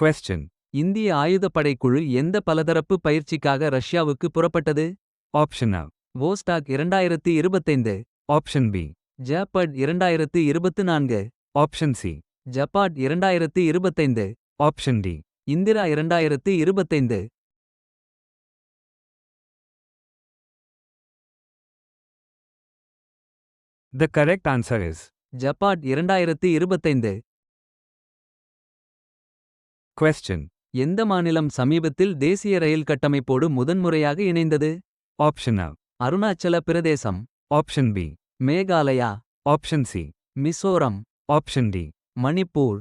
Question. இந்திய ஆயுதப்படை குழு எந்த பலதரப்பு பயிற்சிக்காக ரஷ்யாவுக்கு புறப்பட்டது? Option A. வோஸ்டாக் இரண்டாயிரத்து இருபத்தைந்து. ஆப்ஷன் பி ஜப்பட் இரண்டாயிரத்து இருபத்து நான்கு. ஆப்ஷன் சி ஜப்பாட் இரண்டாயிரத்து இருபத்தைந்து. ஆப்ஷன் டி இந்திரா இரண்டாயிரத்து இருபத்தைந்து. த கரெக்ட் ஆன்சர் இஸ் ஜப்பாட் இரண்டாயிரத்து இருபத்தைந்து. Question. எந்த மாநிலம் சமீபத்தில் தேசிய ரயில் கட்டமைப்போடு முதன்முறையாக இணைந்தது Option A. Arunachal Pradesh Option B. Meghalaya Option C. Mizoram Option D. Manipur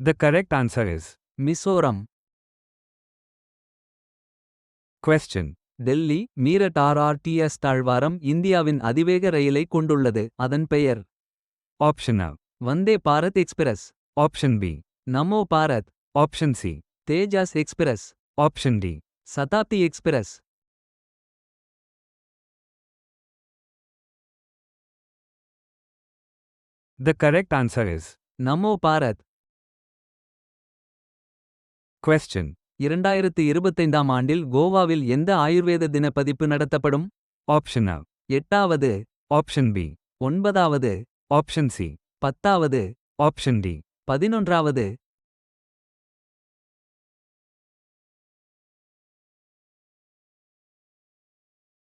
The correct answer is Mizoram Question. Delhi Meerut RRTS தாழ்வாரம் இந்தியாவின் அதிவேக ரயிலை கொண்டுள்ளது அதன் பெயர் Option A. Vande Bharat express Option B. Namo Bharat Option C. Tejas express Option D. Shatabdi express The correct answer is Namo Bharat Question. இரண்டாயிரத்து இருபத்தைந்தாம் ஆண்டில் கோவாவில் எந்த ஆயுர்வேத தின பதிப்பு நடத்தப்படும் Option A. எட்டாவது Option B. ஒன்பதாவது Option C. பத்தாவது Option D. பதினொன்றாவது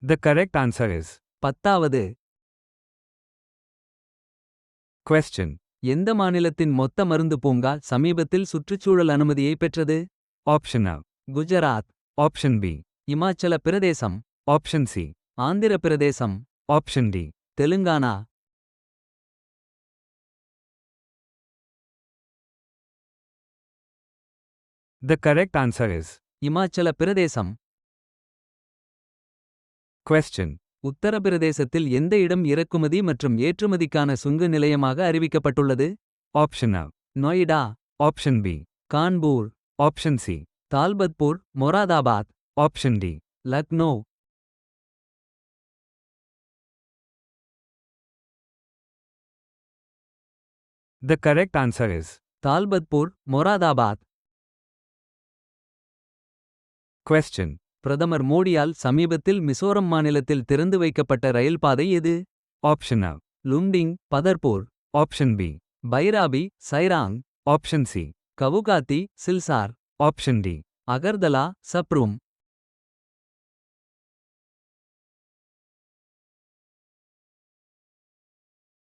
The correct answer is பத்தாவது Question. எந்த மாநிலத்தின் மொத்த மருந்து பூங்கா சமீபத்தில் சுற்றுச்சூழல் அனுமதியை பெற்றது Option A. Gujarat Option B. Himachal Pradesh Option C. Andhra Pradesh Option D. Telangana The correct answer is Himachal Pradesh Question. உத்தரப்பிரதேசத்தில் எந்த இடம் இறக்குமதி மற்றும் ஏற்றுமதிக்கான சுங்க நிலையமாக அறிவிக்கப்பட்டுள்ளது Option A. Noida Option B. Kanpur option C Dalpatpur Moradabad option D Lucknow The correct answer is Dalpatpur Moradabad Question. பிரதமர் மோடியால் சமீபத்தில் மிசோரம் மாநிலத்தில் திறந்து வைக்கப்பட்ட ரயில் பாதை எது? Option a Lumding Badarpur option B Bairabi Sairang. Option C Guwahati Silchar Option D. Agartala Sabroom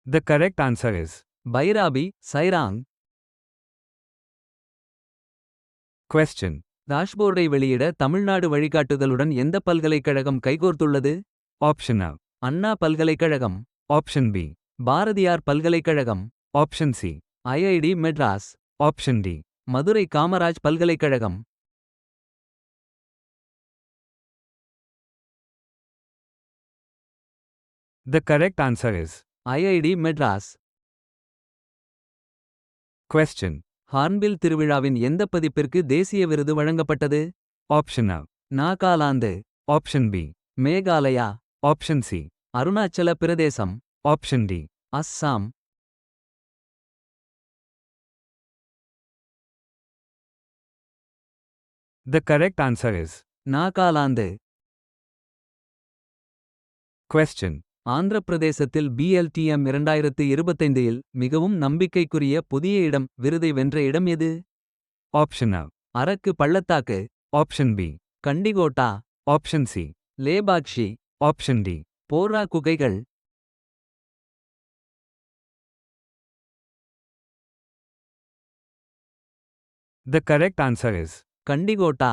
The correct answer is Bairabi Sairang Question. டாஷ்போர்டை வெளியிட தமிழ்நாடு வழிகாட்டுதலுடன் எந்த பல்கலைக்கழகம் கைகோர்த்துள்ளது Option A. அண்ணா பல்கலைக்கழகம் Option B. பாரதியார் பல்கலைக்கழகம் Option C. IIT Madras Option D. Madurai Kamaraj பல்கலைக்கழகம் The correct answer is IIT Madras Question. Hornbill திருவிழாவின் எந்த பதிப்பிற்கு தேசிய விருது வழங்கப்பட்டது Option A. Nagaland Option B. Meghalaya Option C. Arunachal Pradesh Option D. Assam The correct answer is Nagaland Question. Andhra பிரதேசத்தில் பிஎல்டிஎம் இரண்டாயிரத்து இருபத்தைந்து இல் மிகவும் நம்பிக்கைக்குரிய புதிய இடம் விருதை வென்ற இடம் எது Option A. அரக்கு பள்ளத்தாக்கு Option B. கண்டிகோட்டா Option C. Lepakshi Option D. Bora குகைகள் The correct answer is கண்டிகோட்டா